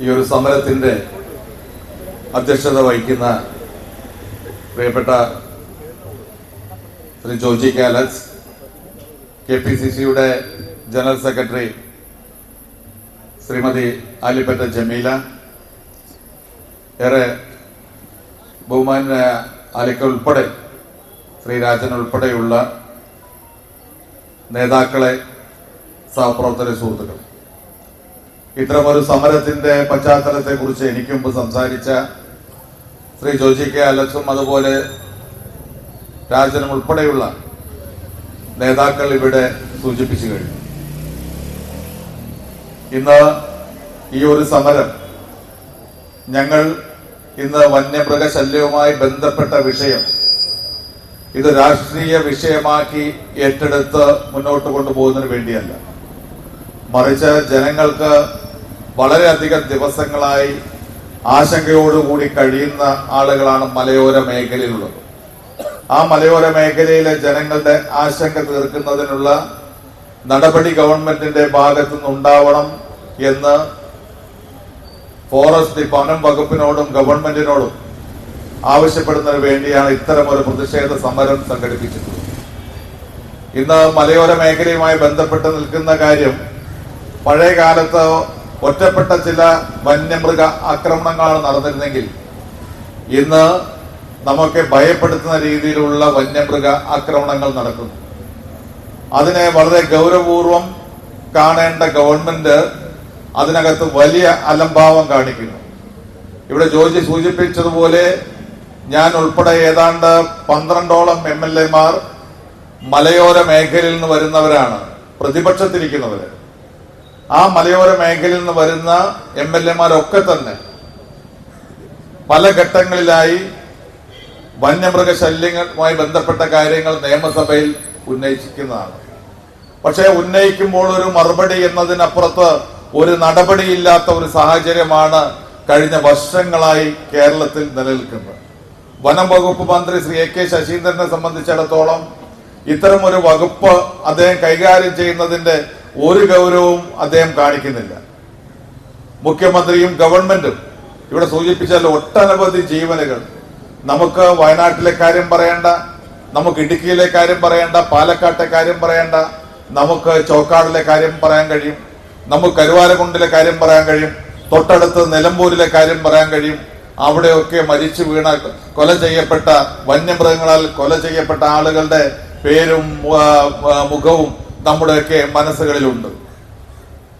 ഈ ഒരു സമരത്തിന്റെ അധ്യക്ഷത വഹിക്കുന്ന പ്രിയപ്പെട്ട ശ്രീ ജോജി കാലക്സ് കെ പി സി സിയുടെ ജനറൽ സെക്രട്ടറി ശ്രീമതി ആലിപ്പറ്റ ജമീല ഏറെ ബഹുമാനായ ആലിക്ക ഉൾപ്പെടെ ശ്രീ രാജൻ ഉൾപ്പെടെയുള്ള നേതാക്കളെ സഹപ്രവർത്തക സുഹൃത്തുക്കൾ ഇത്തരമൊരു സമരത്തിന്റെ പശ്ചാത്തലത്തെ കുറിച്ച് എനിക്ക് മുമ്പ് സംസാരിച്ച ശ്രീ ജോജി കെ അലക്സും അതുപോലെ രാജനും ഉൾപ്പെടെയുള്ള നേതാക്കൾ ഇവിടെ സൂചിപ്പിച്ചു കഴിഞ്ഞു. ഇന്ന് ഈ ഒരു സമരം ഞങ്ങൾ ഇന്ന് വന്യമൃഗശല്യവുമായി ബന്ധപ്പെട്ട വിഷയം ഇത് രാഷ്ട്രീയ വിഷയമാക്കി ഏറ്റെടുത്ത് മുന്നോട്ട് കൊണ്ടുപോകുന്നതിന് വേണ്ടിയല്ല. മറിച്ച് ജനങ്ങൾക്ക് വളരെയധികം ദിവസങ്ങളായി ആശങ്കയോടുകൂടി കഴിയുന്ന ആളുകളാണ് മലയോര മേഖലയിലുള്ളത്. ആ മലയോര മേഖലയിലെ ജനങ്ങളുടെ ആശങ്ക തീർക്കുന്നതിനുള്ള നടപടി ഗവൺമെന്റിന്റെ ഭാഗത്തു നിന്നുണ്ടാവണം എന്ന് ഫോറസ്റ്റ് വനം വകുപ്പിനോടും ഗവൺമെന്റിനോടും ആവശ്യപ്പെടുന്നതിന് വേണ്ടിയാണ് ഇത്തരം ഒരു പ്രതിഷേധ സമരം സംഘടിപ്പിച്ചിട്ടുള്ളത്. ഇന്ന് മലയോര മേഖലയുമായി ബന്ധപ്പെട്ട് നിൽക്കുന്ന കാര്യം പഴയ കാലത്ത് ഒറ്റപ്പെട്ട ചില വന്യമൃഗ ആക്രമണങ്ങളാണ് നടന്നിരുന്നെങ്കിൽ ഇന്ന് നമുക്ക് ഭയപ്പെടുത്തുന്ന രീതിയിലുള്ള വന്യമൃഗ ആക്രമണങ്ങൾ നടക്കുന്നു. അതിനെ വളരെ ഗൗരവപൂർവം കാണേണ്ട ഗവൺമെന്റ് അതിനകത്ത് വലിയ അലംഭാവം കാണിക്കുന്നു. ഇവിടെ ജോജി സൂചിപ്പിച്ചതുപോലെ ഞാൻ ഉൾപ്പെടെ ഏതാണ്ട് പന്ത്രണ്ടോളം എം എൽ എമാർ മലയോര മേഖലയിൽ നിന്ന് വരുന്നവരാണ് പ്രതിപക്ഷത്തിരിക്കുന്നവര്. ആ മലയോര മേഖലയിൽ നിന്ന് വരുന്ന എം എൽ എമാരൊക്കെ തന്നെ പല ഘട്ടങ്ങളിലായി വന്യമൃഗ വന്യമൃഗശല്യങ്ങളുമായി ബന്ധപ്പെട്ട കാര്യങ്ങൾ നിയമസഭയിൽ ഉന്നയിച്ചിരിക്കുന്നതാണ്. പക്ഷേ ഉന്നയിക്കുമ്പോൾ ഒരു മറുപടി എന്നതിനപ്പുറത്ത് ഒരു നടപടിയില്ലാത്ത ഒരു സാഹചര്യമാണ് കഴിഞ്ഞ വർഷങ്ങളായി കേരളത്തിൽ നിലനിൽക്കുന്നത്. വനം വകുപ്പ് മന്ത്രി ശ്രീ എ കെ ശശീന്ദ്രനെ സംബന്ധിച്ചിടത്തോളം ഇത്തരം ഒരു വകുപ്പ് അദ്ദേഹം കൈകാര്യം ചെയ്യുന്നതിന്റെ ഒരു ഗൗരവവും അദ്ദേഹം കാണിക്കുന്നില്ല. മുഖ്യമന്ത്രിയും ഗവൺമെന്റും ഇവിടെ സൂചിപ്പിച്ചാൽ ഒട്ടനവധി ജീവനുകൾ. നമുക്ക് വയനാട്ടിലെ കാര്യം പറയേണ്ട നമുക്ക് ഇടുക്കിയിലെ കാര്യം പറയേണ്ട പാലക്കാട്ടെ കാര്യം പറയേണ്ട നമുക്ക് ചോക്കാടിലെ കാര്യം പറയാൻ കഴിയും നമുക്ക് കരുവാരകുണ്ടിലെ കാര്യം പറയാൻ കഴിയും തൊട്ടടുത്ത് നിലമ്പൂരിലെ കാര്യം പറയാൻ കഴിയും. അവിടെയൊക്കെ മരിച്ചു വീണ കൊല ചെയ്യപ്പെട്ട വന്യമൃഗങ്ങളാൽ കൊല ചെയ്യപ്പെട്ട ആളുകളുടെ പേരും മുഖവും നമ്മുടെയൊക്കെ മനസ്സുകളിലുണ്ട്.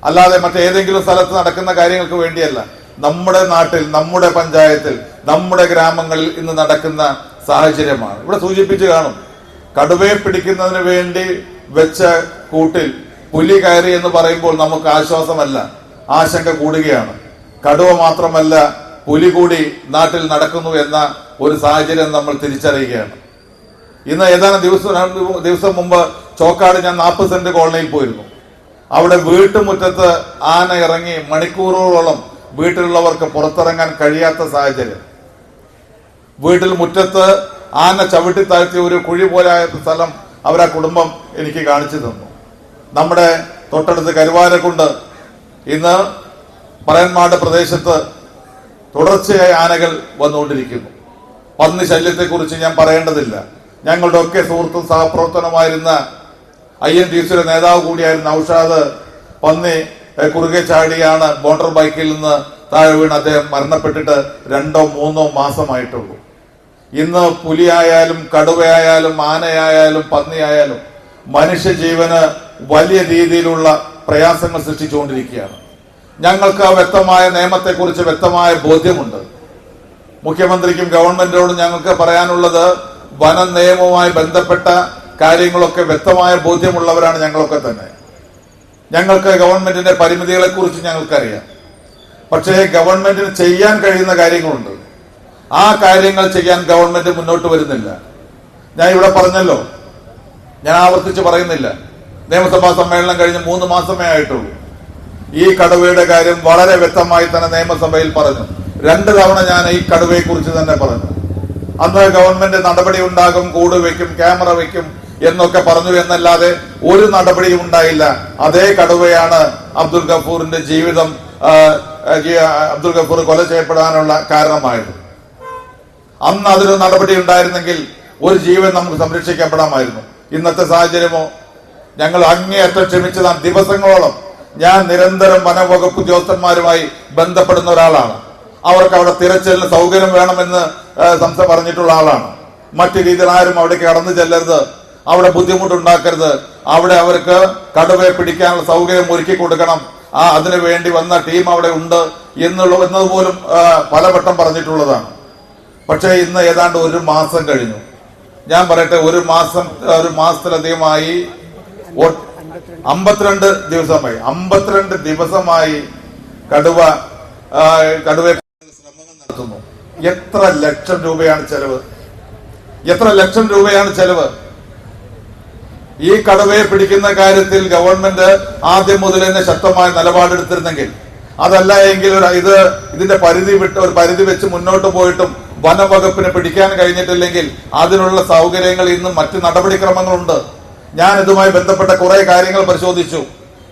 അല്ലാതെ മറ്റേതെങ്കിലും സ്ഥലത്ത് നടക്കുന്ന കാര്യങ്ങൾക്ക് വേണ്ടിയല്ല. നമ്മുടെ നാട്ടിൽ നമ്മുടെ പഞ്ചായത്തിൽ നമ്മുടെ ഗ്രാമങ്ങളിൽ ഇന്ന് നടക്കുന്ന സാഹചര്യമാണ്. ഇവിടെ സൂചിപ്പിച്ച് കാണും. കടുവയെ പിടിക്കുന്നതിന് വേണ്ടി വെച്ച കൂട്ടിൽ പുലി കയറി എന്ന് പറയുമ്പോൾ നമുക്ക് ആശ്വാസമല്ല ആശങ്ക കൂടുകയാണ്. കടുവ മാത്രമല്ല പുലി കൂടി നാട്ടിൽ നടക്കുന്നു എന്ന ഒരു സാഹചര്യം നമ്മൾ തിരിച്ചറിയുകയാണ്. ഇന്ന് ഏതാനും ദിവസം ദിവസം മുമ്പ് ചോക്കാട് ഞാൻ നാൽപ്പത് സെന്റ് കോളനിയിൽ പോയിരുന്നു. അവിടെ വീട്ടുമുറ്റത്ത് ആന ഇറങ്ങി മണിക്കൂറുകളോളം വീട്ടിലുള്ളവർക്ക് പുറത്തിറങ്ങാൻ കഴിയാത്ത സാഹചര്യം. വീട്ടിൽ മുറ്റത്ത് ആന ചവിട്ടി താഴ്ത്തിയ ഒരു കുഴി പോലായ സ്ഥലം അവരാ കുടുംബം എനിക്ക് കാണിച്ചു തന്നു. നമ്മുടെ തൊട്ടടുത്ത് കരുവാരക്കുണ്ട് ഇന്ന് പറയന്മാട് പ്രദേശത്ത് തുടർച്ചയായി ആനകൾ വന്നുകൊണ്ടിരിക്കുന്നു. പന്നി ശല്യത്തെക്കുറിച്ച് ഞാൻ പറയേണ്ടതില്ല. ഞങ്ങളുടെ ഒക്കെ സുഹൃത്തും സഹപ്രവർത്തനമായിരുന്ന ഐ എൻ ടി സിയുടെ നേതാവ് കൂടിയായിരുന്ന ഔഷാദ് പന്നി കുറുകെ ചാടിയാണ് മോട്ടോർ ബൈക്കിൽ നിന്ന് താഴെ വീണ് അദ്ദേഹം മരണപ്പെട്ടിട്ട് രണ്ടോ മൂന്നോ മാസമായിട്ടുള്ളൂ. ഇന്ന് പുലിയായാലും കടുവയായാലും ആനയായാലും പന്നിയായാലും മനുഷ്യജീവന് വലിയ രീതിയിലുള്ള പ്രയാസങ്ങൾ സൃഷ്ടിച്ചുകൊണ്ടിരിക്കുകയാണ്. ഞങ്ങൾക്ക് ആ വ്യക്തമായ നിയമത്തെക്കുറിച്ച് വ്യക്തമായ ബോധ്യമുണ്ട്. മുഖ്യമന്ത്രിക്കും ഗവൺമെന്റിനോടും ഞങ്ങൾക്ക് പറയാനുള്ളത് വന നിയമവുമായി ബന്ധപ്പെട്ട കാര്യങ്ങളൊക്കെ വ്യക്തമായ ബോധ്യമുള്ളവരാണ് ഞങ്ങളൊക്കെ തന്നെ. ഞങ്ങൾക്ക് ഗവൺമെന്റിന്റെ പരിമിതികളെ കുറിച്ച് ഞങ്ങൾക്കറിയാം. പക്ഷേ ഗവൺമെന്റിന് ചെയ്യാൻ കഴിയുന്ന കാര്യങ്ങളുണ്ട്. ആ കാര്യങ്ങൾ ചെയ്യാൻ ഗവൺമെന്റ് മുന്നോട്ട് വരുന്നില്ല. ഞാൻ ഇവിടെ പറഞ്ഞല്ലോ. ഞാൻ ആവർത്തിച്ച് പറയുന്നില്ല. നിയമസഭാ സമ്മേളനം കഴിഞ്ഞ് മൂന്ന് മാസമേ ആയിട്ടുള്ളൂ. ഈ കടുവയുടെ കാര്യം വളരെ വ്യക്തമായി തന്നെ നിയമസഭയിൽ പറഞ്ഞു. രണ്ട് തവണ ഞാൻ ഈ കടുവയെ കുറിച്ച് തന്നെ പറഞ്ഞു. അന്ന് ഗവൺമെന്റ് നടപടി ഉണ്ടാകും കൂട് വയ്ക്കും ക്യാമറ വെക്കും എന്നൊക്കെ പറഞ്ഞു എന്നല്ലാതെ ഒരു നടപടിയും ഉണ്ടായില്ല. അതേ കടുവയാണ് അബ്ദുൽ ഗഫൂറിന്റെ ജീവിതം അബ്ദുൽ ഗഫൂർ കൊല ചെയ്യപ്പെടാനുള്ള കാരണമായത്. അന്ന് അതിന് നടപടി ഉണ്ടായിരുന്നെങ്കിൽ ഒരു ജീവൻ നമുക്ക് സംരക്ഷിക്കപ്പെടാമായിരുന്നു. ഇന്നത്തെ സാഹചര്യമോ ഞങ്ങൾ അങ്ങേയറ്റം ക്ഷമിച്ചതാണ് ദിവസങ്ങളോളം ഞാൻ നിരന്തരം വനംവകുപ്പ് ഉദ്യോഗസ്ഥന്മാരുമായി ബന്ധപ്പെടുന്ന ഒരാളാണ്. അവർക്ക് അവിടെ തിരച്ചിലിന് സൗകര്യം വേണമെന്ന് സംസ്ഥ സംസ പറഞ്ഞിട്ടുള്ള ആളാണ്. മറ്റു രീതിയിൽ ആരും അവിടേക്ക് കടന്നു ചെല്ലരുത്. അവിടെ ബുദ്ധിമുട്ടുണ്ടാക്കരുത്. അവിടെ അവർക്ക് കടുവയെ പിടിക്കാനുള്ള സൗകര്യം ഒരുക്കി കൊടുക്കണം. ആ അതിനു വേണ്ടി വന്ന ടീം അവിടെ ഉണ്ട് എന്നുള്ള എന്നതുപോലും പലവട്ടം പറഞ്ഞിട്ടുള്ളതാണ്. പക്ഷേ ഇന്ന് ഏതാണ്ട് ഒരു മാസം കഴിഞ്ഞു. ഞാൻ പറയട്ടെ ഒരു മാസം ഒരു മാസത്തിലധികമായി അമ്പത്തിരണ്ട് ദിവസമായി. അമ്പത്തിരണ്ട് ദിവസമായി കടുവ കടുവ ശ്രമങ്ങൾ നടത്തുന്നു. എത്ര ലക്ഷം രൂപയാണ് ചെലവ്? എത്ര ലക്ഷം രൂപയാണ് ചെലവ്? ഈ കടുവയെ പിടിക്കുന്ന കാര്യത്തിൽ ഗവൺമെന്റ് ആദ്യം മുതൽ തന്നെ ശക്തമായ നിലപാടെടുത്തിരുന്നെങ്കിൽ അതല്ല എങ്കിൽ ഒരു ഇത് ഇതിന്റെ പരിധി വിട്ട് ഒരു പരിധി വെച്ച് മുന്നോട്ട് പോയിട്ടും വനവകുപ്പിനെ പിടിക്കാൻ കഴിഞ്ഞിട്ടില്ലെങ്കിൽ അതിനുള്ള സൗകര്യങ്ങൾ ഇന്നും മറ്റ് നടപടിക്രമങ്ങളുണ്ട്. ഞാൻ ഇതുമായി ബന്ധപ്പെട്ട കുറെ കാര്യങ്ങൾ പരിശോധിച്ചു.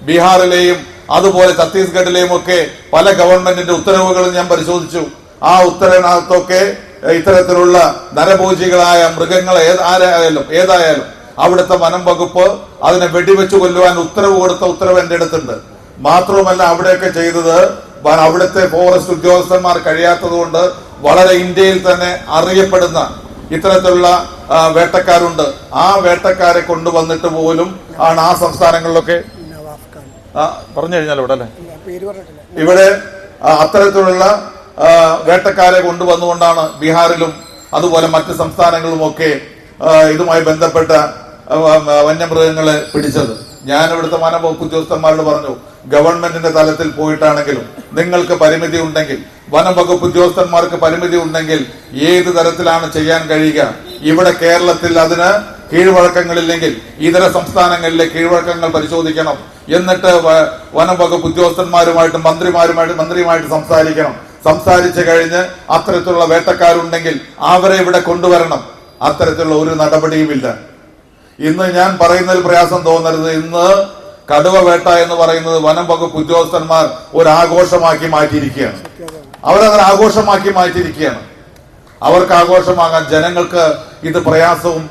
ബീഹാറിലെയും അതുപോലെ ഛത്തീസ്ഗഡിലെയും ഒക്കെ പല ഗവൺമെന്റിന്റെ ഉത്തരവുകളും ഞാൻ പരിശോധിച്ചു. ആ ഉത്തരവിനകത്തൊക്കെ ഇത്തരത്തിലുള്ള നരഭോജികളായ മൃഗങ്ങൾ ഏതായാലും ഏതായാലും അവിടുത്തെ വനം വകുപ്പ് അതിനെ വെടിവെച്ച് കൊല്ലുവാൻ ഉത്തരവ് കൊടുത്ത ഉത്തരവ് എന്റെ അടുത്തുണ്ട്. മാത്രവുമല്ല അവിടെയൊക്കെ ചെയ്തത് അവിടുത്തെ ഫോറസ്റ്റ് ഉദ്യോഗസ്ഥന്മാർ കഴിയാത്തത് കൊണ്ട് വളരെ ഇന്ത്യയിൽ തന്നെ അറിയപ്പെടുന്ന ഇത്തരത്തിലുള്ള വേട്ടക്കാരുണ്ട്. ആ വേട്ടക്കാരെ കൊണ്ടുവന്നിട്ട് പോലും ആണ് ആ സംസ്ഥാനങ്ങളിലൊക്കെ പറഞ്ഞു കഴിഞ്ഞാൽ ഇവിടെ അല്ലേ? ഇവിടെ അത്തരത്തിലുള്ള വേട്ടക്കാരെ കൊണ്ടുവന്നുകൊണ്ടാണ് ബീഹാറിലും അതുപോലെ മറ്റ് സംസ്ഥാനങ്ങളുമൊക്കെ ഇതുമായി ബന്ധപ്പെട്ട വന്യമൃഗങ്ങളെ പിടിച്ചത്. ഞാൻ ഇവിടുത്തെ വനംവകുപ്പ് ഉദ്യോഗസ്ഥന്മാരോട് പറഞ്ഞു ഗവൺമെന്റിന്റെ തലത്തിൽ പോയിട്ടാണെങ്കിലും നിങ്ങൾക്ക് പരിമിതി ഉണ്ടെങ്കിൽ വനം വകുപ്പ് ഉദ്യോഗസ്ഥന്മാർക്ക് പരിമിതി ഉണ്ടെങ്കിൽ ഏത് തരത്തിലാണ് ചെയ്യാൻ കഴിയുക? ഇവിടെ കേരളത്തിൽ അതിന് കീഴ്വഴക്കങ്ങളില്ലെങ്കിൽ ഇതര സംസ്ഥാനങ്ങളിലെ കീഴ്വഴക്കങ്ങൾ പരിശോധിക്കണം. എന്നിട്ട് വനവകുപ്പ് വനം വകുപ്പ് ഉദ്യോഗസ്ഥന്മാരുമായിട്ട് മന്ത്രിമാരുമായിട്ട് മന്ത്രിയുമായിട്ട് സംസാരിക്കണം. സംസാരിച്ചു കഴിഞ്ഞ് അത്തരത്തിലുള്ള വേട്ടക്കാരുണ്ടെങ്കിൽ അവരെ ഇവിടെ കൊണ്ടുവരണം. അത്തരത്തിലുള്ള ഒരു നടപടിയുമില്ല. ഇന്ന് ഞാൻ പറയുന്നതിൽ പ്രയാസം തോന്നരുത്. ഇന്ന് കടുവ വേട്ട എന്ന് പറയുന്നത് വനം വകുപ്പ് ഉദ്യോഗസ്ഥന്മാർ ഒരു ആഘോഷമാക്കി മാറ്റിയിരിക്കുകയാണ്. അവരത് ആഘോഷമാക്കി മാറ്റിയിരിക്കുകയാണ്. അവർക്ക് ആഘോഷമാകാൻ ജനങ്ങൾക്ക് ഇത് പ്രയാസവും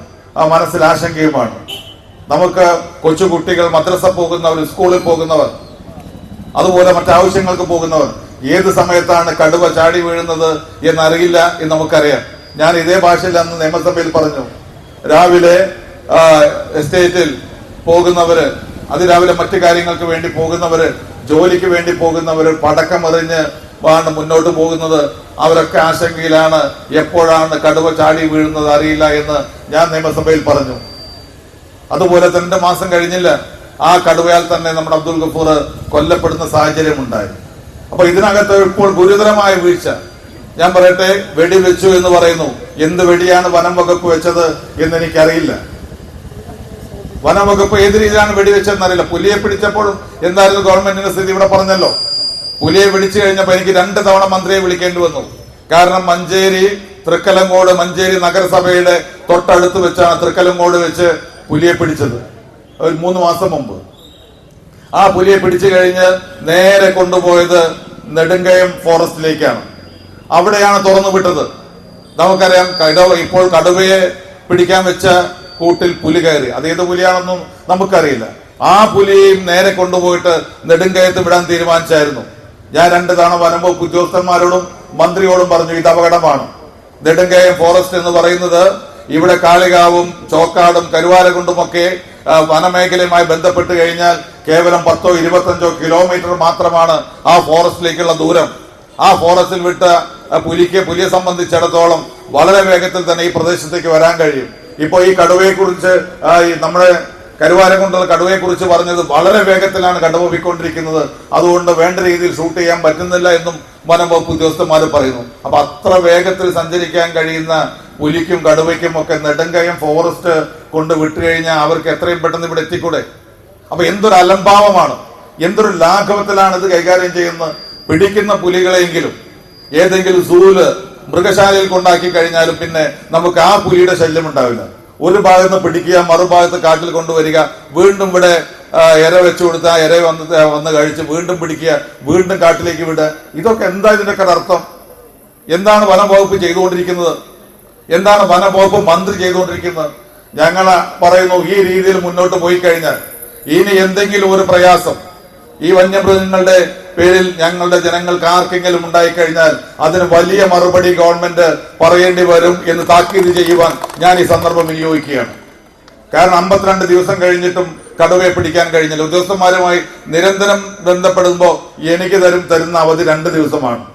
മനസ്സിൽ ആശങ്കയുമാണ്. നമുക്ക് കൊച്ചുകുട്ടികൾ മദ്രസ പോകുന്നവർ സ്കൂളിൽ പോകുന്നവർ അതുപോലെ മറ്റാവശ്യങ്ങൾക്ക് പോകുന്നവർ ഏത് സമയത്താണ് കടുവ ചാടി വീഴുന്നത് എന്നറിയില്ല എന്ന് നമുക്കറിയാം. ഞാൻ ഇതേ ഭാഷയിൽ അന്ന് നിയമസഭയിൽ പറഞ്ഞു. രാവിലെ എസ്റ്റേറ്റിൽ പോകുന്നവര് അതിരാവിലെ മറ്റു കാര്യങ്ങൾക്ക് വേണ്ടി പോകുന്നവര് ജോലിക്ക് വേണ്ടി പോകുന്നവര് പടക്കം എറിഞ്ഞ് ആണ് മുന്നോട്ട് പോകുന്നത്. അവരൊക്കെ ആശങ്കയിലാണ്. എപ്പോഴാണ് കടുവ ചാടി വീഴുന്നത് അറിയില്ല എന്ന് ഞാൻ നിയമസഭയിൽ പറഞ്ഞു. അതുപോലെ രണ്ട് മാസം കഴിഞ്ഞില്ല ആ കടുവയാൽ തന്നെ നമ്മുടെ അബ്ദുൽ ഗഫൂർ കൊല്ലപ്പെടുന്ന സാഹചര്യം ഉണ്ടായി. അപ്പൊ ഇതിനകത്ത് ഇപ്പോൾ ഗുരുതരമായ വീഴ്ച. ഞാൻ പറയട്ടെ വെടി വെച്ചു എന്ന് പറയുന്നു. എന്ത് വെടിയാണ് വനം വകുപ്പ് വെച്ചത് എന്ന് എനിക്കറിയില്ല. വനം വകുപ്പ് ഏത് രീതിയിലാണ് വെടിവെച്ചതെന്നറിയില്ല പുലിയെ പിടിച്ചപ്പോൾ എന്തായിരുന്നു ഗവൺമെന്റിന്റെ സ്ഥിതി ഇവിടെ പറഞ്ഞല്ലോ. പുലിയെ പിടിച്ചു കഴിഞ്ഞപ്പോൾ എനിക്ക് രണ്ട് തവണ മന്ത്രിയെ വിളിക്കേണ്ടി വന്നു. കാരണം മഞ്ചേരി തൃക്കലങ്കോട് മഞ്ചേരി നഗരസഭയുടെ തൊട്ടടുത്ത് വെച്ചാണ് തൃക്കലങ്കോട് വെച്ച് പുലിയെ പിടിച്ചത്. ഒരു മൂന്ന് മാസം മുമ്പ്. ആ പുലിയെ പിടിച്ചു കഴിഞ്ഞ് നേരെ കൊണ്ടുപോയത് നെടുങ്കയം ഫോറസ്റ്റിലേക്കാണ്. അവിടെയാണ് തുറന്നു വിട്ടത് നമുക്കറിയാം കടുവ ഇപ്പോൾ കടുവയെ പിടിക്കാൻ വെച്ച കൂട്ടിൽ പുലി കയറി. അത് ഏത് പുലിയാണെന്നും നമുക്കറിയില്ല. ആ പുലിയെയും നേരെ കൊണ്ടുപോയിട്ട് നെടുങ്കയത്ത് വിടാൻ തീരുമാനിച്ചായിരുന്നു. ഞാൻ രണ്ട് തവണ വനംവകുപ്പ് ഉദ്യോഗസ്ഥന്മാരോടും മന്ത്രിയോടും പറഞ്ഞു ഇത് അപകടമാണ്. നെടുങ്കയം ഫോറസ്റ്റ് എന്ന് പറയുന്നത് ഇവിടെ കാളികാവും ചോക്കാടും കരുവാരകുണ്ടുമൊക്കെ വനമേഖലയുമായി ബന്ധപ്പെട്ട് കഴിഞ്ഞാൽ കേവലം പത്തോ ഇരുപത്തഞ്ചോ കിലോമീറ്റർ മാത്രമാണ് ആ ഫോറസ്റ്റിലേക്കുള്ള ദൂരം. ആ ഫോറസ്റ്റിൽ വിട്ട പുലിക്ക് പുലിയെ സംബന്ധിച്ചിടത്തോളം വളരെ വേഗത്തിൽ തന്നെ ഈ പ്രദേശത്തേക്ക് വരാൻ കഴിയും. ഇപ്പൊ ഈ കടുവയെക്കുറിച്ച് നമ്മുടെ കരുവാരം കൊണ്ടുള്ള കടുവയെക്കുറിച്ച് പറഞ്ഞത് വളരെ വേഗത്തിലാണ് കടുവ പോയിക്കൊണ്ടിരിക്കുന്നത് അതുകൊണ്ട് വേണ്ട രീതിയിൽ ഷൂട്ട് ചെയ്യാൻ പറ്റുന്നില്ല എന്നും വനം വകുപ്പ് ഉദ്യോഗസ്ഥന്മാർ പറയുന്നു. അപ്പൊ അത്ര വേഗത്തിൽ സഞ്ചരിക്കാൻ കഴിയുന്ന പുലിക്കും കടുവയ്ക്കും ഒക്കെ നെടുങ്കയം ഫോറസ്റ്റ് കൊണ്ട് വിട്ടുകഴിഞ്ഞാൽ അവർക്ക് എത്രയും പെട്ടെന്ന് ഇവിടെ എത്തിക്കൂടെ? അപ്പൊ എന്തൊരു അലംഭാവമാണ്. എന്തൊരു ലാഘവത്തിലാണ് ഇത് കൈകാര്യം ചെയ്യുന്നത്. പിടിക്കുന്ന പുലികളെങ്കിലും ഏതെങ്കിലും സൂൽ മൃഗശാലയിൽ കൊണ്ടാക്കി കഴിഞ്ഞാലും പിന്നെ നമുക്ക് ആ പുലിയുടെ ശല്യം ഉണ്ടാവില്ല. ഒരു ഭാഗത്ത് പിടിക്കുക മറുഭാഗത്ത് കാട്ടിൽ കൊണ്ടുവരിക വീണ്ടും ഇവിടെ ഇര വെച്ചു കൊടുത്ത ഇര വന്ന് വന്ന് കഴിച്ച് വീണ്ടും പിടിക്കുക വീണ്ടും കാട്ടിലേക്ക് വിടുക. ഇതൊക്കെ എന്താ ഇതിന്റെയൊക്കെ അർത്ഥം? എന്താണ് വനം വകുപ്പ് ചെയ്തുകൊണ്ടിരിക്കുന്നത്? എന്താണ് വനം വകുപ്പ് മന്ത്രി ചെയ്തുകൊണ്ടിരിക്കുന്നത്? ഞങ്ങൾ പറയുന്നു ഈ രീതിയിൽ മുന്നോട്ട് പോയി കഴിഞ്ഞാൽ ഇനി എന്തെങ്കിലും ഒരു പ്രയാസം ഈ വന്യമൃഗങ്ങളുടെ പേരിൽ ഞങ്ങളുടെ ജനങ്ങൾക്ക് ആർക്കെങ്കിലും ഉണ്ടായിക്കഴിഞ്ഞാൽ അതിന് വലിയ മറുപടി ഗവൺമെന്റ് പറയേണ്ടി വരും എന്ന് താക്കീത് ചെയ്യുവാൻ ഞാൻ ഈ സന്ദർഭം വിനിയോഗിക്കുകയാണ്. കാരണം അമ്പത്തിരണ്ട് ദിവസം കഴിഞ്ഞിട്ടും കടുവയെ പിടിക്കാൻ കഴിഞ്ഞില്ല. ഉദ്യോഗസ്ഥന്മാരുമായി നിരന്തരം ബന്ധപ്പെടുമ്പോൾ എനിക്ക് തരും തരുന്ന അവധി രണ്ട് ദിവസമാണ്.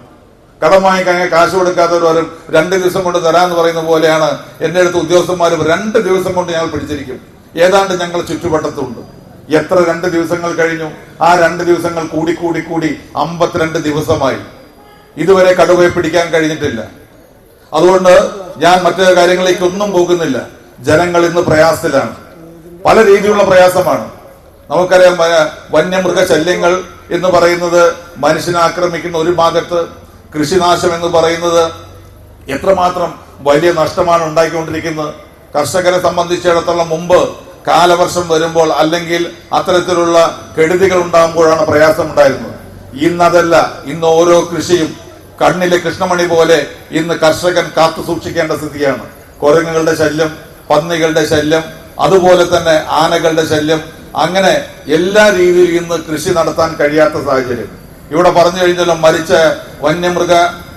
കടം വാങ്ങിക്കാൻ കാശ് കൊടുക്കാത്തവരും രണ്ട് ദിവസം കൊണ്ട് തരാന്ന് പറയുന്ന പോലെയാണ് എന്റെ അടുത്ത് ഉദ്യോഗസ്ഥന്മാരും രണ്ട് ദിവസം കൊണ്ട് ഞങ്ങൾ പിടിച്ചിരിക്കും. ഏതാണ്ട് ഞങ്ങൾ ചുറ്റുവട്ടത്തുണ്ട്. എത്ര രണ്ട് ദിവസങ്ങൾ കഴിഞ്ഞു? ആ രണ്ട് ദിവസങ്ങൾ കൂടി കൂടി കൂടി അമ്പത്തിരണ്ട് ദിവസമായി. ഇതുവരെ കടുവയെ പിടിക്കാൻ കഴിഞ്ഞിട്ടില്ല. അതുകൊണ്ട് ഞാൻ മറ്റു കാര്യങ്ങളിലേക്ക് ഒന്നും പോകുന്നില്ല. ജനങ്ങൾ ഇന്ന് പ്രയാസത്തിലാണ്. പല രീതിയിലുള്ള പ്രയാസമാണ്. നമുക്കറിയാം വന്യമൃഗ ശല്യങ്ങൾ എന്ന് പറയുന്നത് മനുഷ്യനെ ആക്രമിക്കുന്ന ഒരു ഭാഗത്ത് കൃഷിനാശം എന്ന് പറയുന്നത് എത്രമാത്രം വലിയ നഷ്ടമാണ് ഉണ്ടാക്കിക്കൊണ്ടിരിക്കുന്നത് കർഷകരെ സംബന്ധിച്ചിടത്തോളം മുമ്പ് കാലവർഷം വരുമ്പോൾ അല്ലെങ്കിൽ അത്തരത്തിലുള്ള കെടുതികൾ ഉണ്ടാകുമ്പോഴാണ് പ്രയാസം ഉണ്ടായിരുന്നത് ഇന്നതല്ല ഇന്ന് ഓരോ കൃഷിയും കണ്ണിലെ കൃഷ്ണമണി പോലെ ഇന്ന് കർഷകൻ കാത്തു സൂക്ഷിക്കേണ്ട സ്ഥിതിയാണ്. കുരങ്ങുകളുടെ ശല്യം പന്നികളുടെ ശല്യം അതുപോലെ തന്നെ ആനകളുടെ ശല്യം അങ്ങനെ എല്ലാ രീതിയിലും ഇന്ന് കൃഷി നടത്താൻ കഴിയാത്ത സാഹചര്യം. ഇവിടെ പറഞ്ഞു കഴിഞ്ഞാലോ മരിച്ച വന്യമൃഗ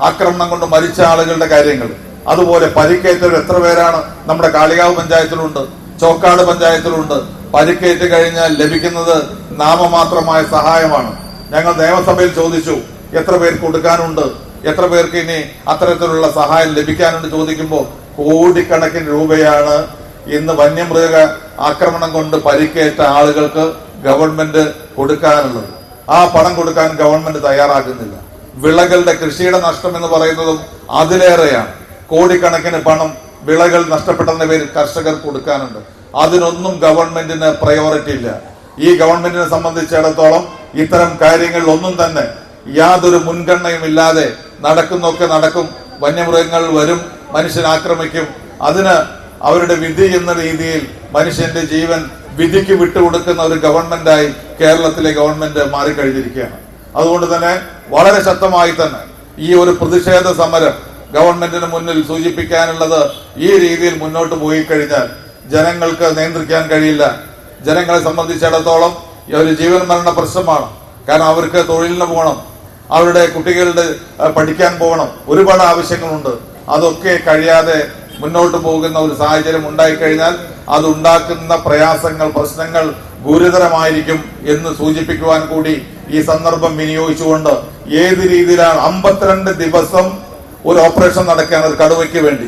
ആക്രമണം കൊണ്ട് മരിച്ച ആളുകളുടെ കാര്യങ്ങൾ. അതുപോലെ പരിക്കേറ്റവർ എത്ര പേരാണ് നമ്മുടെ കാളികാവ് പഞ്ചായത്തിലുണ്ട്? ചോക്കാട് പഞ്ചായത്തിലുണ്ട്. പരിക്കേറ്റ് കഴിഞ്ഞാൽ ലഭിക്കുന്നത് നാമമാത്രമായ സഹായമാണ്. ഞങ്ങൾ നിയമസഭയിൽ ചോദിച്ചു എത്ര പേർക്ക് കൊടുക്കാനുണ്ട്? എത്ര പേർക്ക് ഇനി അത്തരത്തിലുള്ള സഹായം ലഭിക്കാനുണ്ട്? ചോദിക്കുമ്പോൾ കോടിക്കണക്കിന് രൂപയാണ്. ഇന്ന് വന്യമൃഗ ആക്രമണം കൊണ്ട് പരിക്കേറ്റ ആളുകൾക്ക് ഗവൺമെന്റ് കൊടുക്കാനുള്ളത്. ആ പണം കൊടുക്കാൻ ഗവൺമെന്റ് തയ്യാറാക്കുന്നില്ല. വിളകളുടെ കൃഷിയുടെ നഷ്ടം എന്ന് പറയുന്നതും അതിലേറെയാണ്. കോടിക്കണക്കിന് പണം വിളകൾ നഷ്ടപ്പെട്ടതിന്റെ പേരിൽ കർഷകർ കൊടുക്കാനുണ്ട്. അതിനൊന്നും ഗവൺമെന്റിന് പ്രയോറിറ്റി ഇല്ല. ഈ ഗവൺമെന്റിനെ സംബന്ധിച്ചിടത്തോളം ഇത്തരം കാര്യങ്ങളിൽ ഒന്നും തന്നെ യാതൊരു മുൻഗണനയും ഇല്ലാതെ നടക്കുന്നൊക്കെ നടക്കും. വന്യമൃഗങ്ങൾ വരും മനുഷ്യൻ ആക്രമിക്കും. അതിന് അവരുടെ വിധി എന്ന രീതിയിൽ മനുഷ്യന്റെ ജീവൻ വിധിക്ക് വിട്ടുകൊടുക്കുന്ന ഒരു ഗവൺമെന്റായി കേരളത്തിലെ ഗവൺമെന്റ് മാറിക്കഴിഞ്ഞിരിക്കുകയാണ്. അതുകൊണ്ട് തന്നെ വളരെ ശക്തമായി തന്നെ ഈ ഒരു പ്രതിഷേധ സമരം ഗവൺമെന്റിന് മുന്നിൽ സൂചിപ്പിക്കാനുള്ളത് ഈ രീതിയിൽ മുന്നോട്ട് പോയി കഴിഞ്ഞാൽ ജനങ്ങൾക്ക് നിയന്ത്രിക്കാൻ കഴിയില്ല. ജനങ്ങളെ സംബന്ധിച്ചിടത്തോളം ഒരു ജീവൻ മരണ പ്രശ്നമാണ്. കാരണം അവർക്ക് തൊഴിലിന് പോകണം അവരുടെ കുട്ടികളുടെ പഠിക്കാൻ പോകണം ഒരുപാട് ആവശ്യങ്ങളുണ്ട്. അതൊക്കെ കഴിയാതെ മുന്നോട്ട് പോകുന്ന ഒരു സാഹചര്യം ഉണ്ടായിക്കഴിഞ്ഞാൽ അതുണ്ടാക്കുന്ന പ്രയാസങ്ങൾ പ്രശ്നങ്ങൾ ഗുരുതരമായിരിക്കും എന്ന് സൂചിപ്പിക്കുവാൻ കൂടി ഈ സന്ദർഭം വിനിയോഗിച്ചുകൊണ്ട് ഏത് രീതിയിലാണ് അമ്പത്തിരണ്ട് ദിവസം ഒരു ഓപ്പറേഷൻ നടക്കുകയാണ് ഒരു കടുവയ്ക്ക് വേണ്ടി.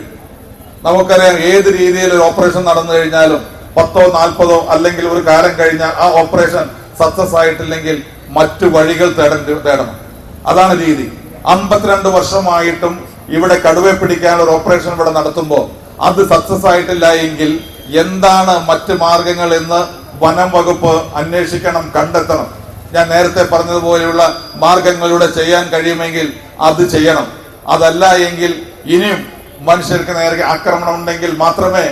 നമുക്കറിയാം ഏത് രീതിയിൽ ഒരു ഓപ്പറേഷൻ നടന്നു കഴിഞ്ഞാലും പത്തോ നാൽപ്പതോ അല്ലെങ്കിൽ ഒരു കാലം കഴിഞ്ഞാൽ ആ ഓപ്പറേഷൻ സക്സസ് ആയിട്ടില്ലെങ്കിൽ മറ്റു വഴികൾ തേടണം. അതാണ് രീതി. അമ്പത്തിരണ്ട് വർഷമായിട്ടും ഇവിടെ കടുവയെ പിടിക്കാൻ ഒരു ഓപ്പറേഷൻ ഇവിടെ നടത്തുമ്പോൾ അത് സക്സസ് ആയിട്ടില്ല എങ്കിൽ എന്താണ് മറ്റ് മാർഗങ്ങൾ എന്ന് വനം വകുപ്പ് അന്വേഷിക്കണം കണ്ടെത്തണം. ഞാൻ നേരത്തെ പറഞ്ഞതുപോലെയുള്ള മാർഗങ്ങളിലൂടെ ചെയ്യാൻ കഴിയുമെങ്കിൽ അത് ചെയ്യണം. അതല്ല എങ്കിൽ ഇനിയും മനുഷ്യർക്ക് നേരെ ആക്രമണം ഉണ്ടെങ്കിൽ മാത്രമേ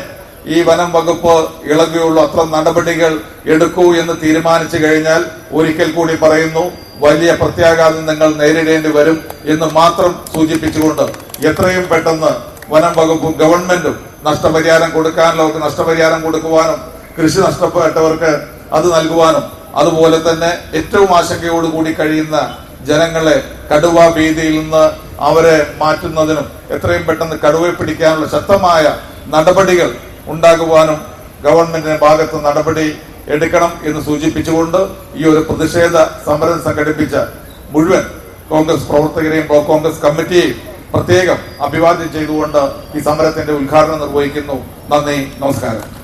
ഈ വനം വകുപ്പ് ഇളകുകയുള്ളൂ അത്ര നടപടികൾ എടുക്കൂ എന്ന് തീരുമാനിച്ചു കഴിഞ്ഞാൽ ഒരിക്കൽ കൂടി പറയുന്നു വലിയ പ്രത്യാഘാതം നിങ്ങൾ നേരിടേണ്ടി വരും എന്ന് മാത്രം സൂചിപ്പിച്ചുകൊണ്ട് എത്രയും പെട്ടെന്ന് വനം വകുപ്പും ഗവൺമെന്റും നഷ്ടപരിഹാരം കൊടുക്കാനുള്ളവർക്ക് നഷ്ടപരിഹാരം കൊടുക്കുവാനും കൃഷി നഷ്ടപ്പെട്ടവർക്ക് അത് നൽകുവാനും അതുപോലെ തന്നെ ഏറ്റവും ആശങ്കയോടുകൂടി കഴിയുന്ന ജനങ്ങളെ കടുവ ഭീതിയിൽ നിന്ന് അവരെ മാറ്റുന്നതിനും എത്രയും പെട്ടെന്ന് കടുവയെ പിടിക്കാനുള്ള ശക്തമായ നടപടികൾ ഉണ്ടാകുവാനും ഗവൺമെന്റിന്റെ ഭാഗത്ത് നടപടി എടുക്കണം എന്ന് സൂചിപ്പിച്ചുകൊണ്ട് ഈ ഒരു പ്രതിഷേധ സമരം സംഘടിപ്പിച്ച മുഴുവൻ കോൺഗ്രസ് പ്രവർത്തകരെയും ബ്ലോക്ക് കോൺഗ്രസ് കമ്മിറ്റിയെയും പ്രത്യേകം അഭിവാദ്യം ചെയ്തുകൊണ്ട് ഈ സമരത്തിന്റെ ഉദ്ഘാടനം നിർവഹിക്കുന്നു. നന്ദി നമസ്കാരം.